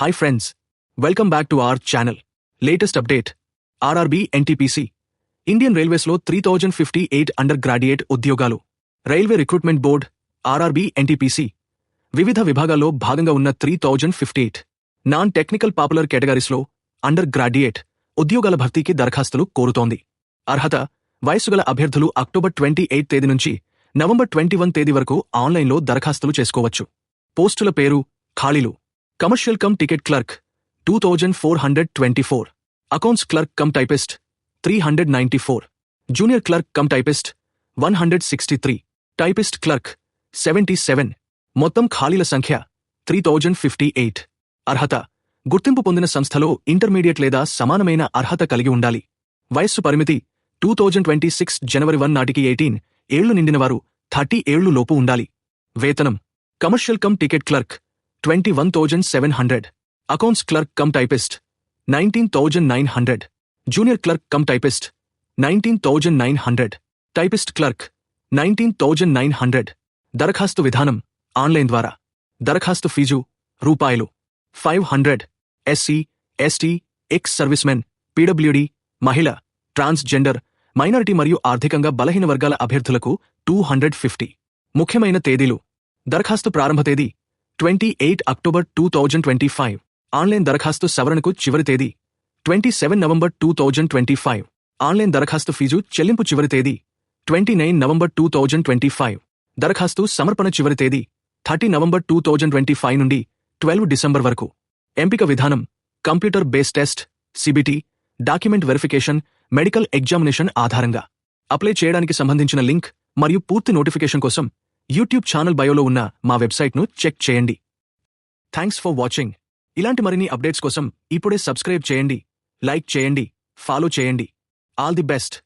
Hi friends welcome back to our channel latest update RRB NTPC Indian రైల్వేస్లో three thousand fifty eight undergraduate ఉద్యోగాలు railway recruitment board RRB NTPC వివిధ విభాగాల్లో భాగంగా ఉన్న three thousand fifty eight non technical popular కేటగిరీస్లో under graduate ఉద్యోగాల భర్తీకి దరఖాస్తులు కోరుతోంది అర్హత వయసుగల అభ్యర్థులు అక్టోబర్ ట్వంటీ ఎయిట్ తేదీ నుంచి నవంబర్ ట్వంటీ వన్ తేదీ వరకు ఆన్లైన్లో దరఖాస్తులు చేసుకోవచ్చు పోస్టుల పేరు ఖాళీలు commercial cum ticket clerk two thousand four hundred twenty four accounts clerk cum typist three hundred ninety four junior clerk cum typist one hundred sixty three typist clerk seventy seven మొత్తం ఖాళీల సంఖ్య త్రీ థౌజండ్ ఫిఫ్టీ ఎయిట్ అర్హత గుర్తింపు పొందిన సంస్థలో intermediate లేదా సమానమైన అర్హత కలిగి ఉండాలి. వయస్సు పరిమితి టూ థౌజండ్ ట్వంటీ సిక్స్ జనవరి వన్ నాటికి ఎయిటీన్ ఏళ్ళు నిండినవారు థర్టీ ఏళ్ళు లోపు ఉండాలి. వేతనం commercial cum ticket clerk twenty one thousand seven hundred accounts clerk cum typist nineteen thousand nine hundred junior clerk cum typist nineteen thousand nine hundred typist clerk nineteen thousand nine hundred దరఖాస్తు విధానం online ద్వారా దరఖాస్తు fee రూపాయలు five hundred SC ST ex servicemen PWD మహిళ transgender minority మరియు ఆర్థికంగా బలహీన వర్గాల అభ్యర్థులకు టూ హండ్రెడ్ ఫిఫ్టీ ముఖ్యమైన తేదీలు దరఖాస్తు ప్రారంభ తేదీ twenty eight October two thousand twenty five. Online దరఖాస్తు సవరణకు చివరి తేదీ. Twenty seven November two thousand twenty five. Online దరఖాస్తు ఫీజు చెల్లింపు చివరి తేదీ. Twenty nine November two thousand twenty five. దరఖాస్తు సమర్పణ చివరి తేదీ. Thirty November two thousand twenty five నుండి ట్వెల్వ్ డిసెంబర్ వరకు. ఎంపిక విధానం. Computer base test CBT document verification medical examination ఆధారంగా. అప్లై చేయడానికి సంబంధించిన లింక్ మరియు పూర్తి నోటిఫికేషన్ కోసం యూట్యూబ్ ఛానల్ బయోలో ఉన్న మా వెబ్సైట్ను చెక్ చేయండి. Thanks for watching. ఇలాంటి మరిన్ని అప్డేట్స్ కోసం ఇప్పుడే సబ్స్క్రైబ్ చేయండి లైక్ చేయండి ఫాలో చేయండి. All the best.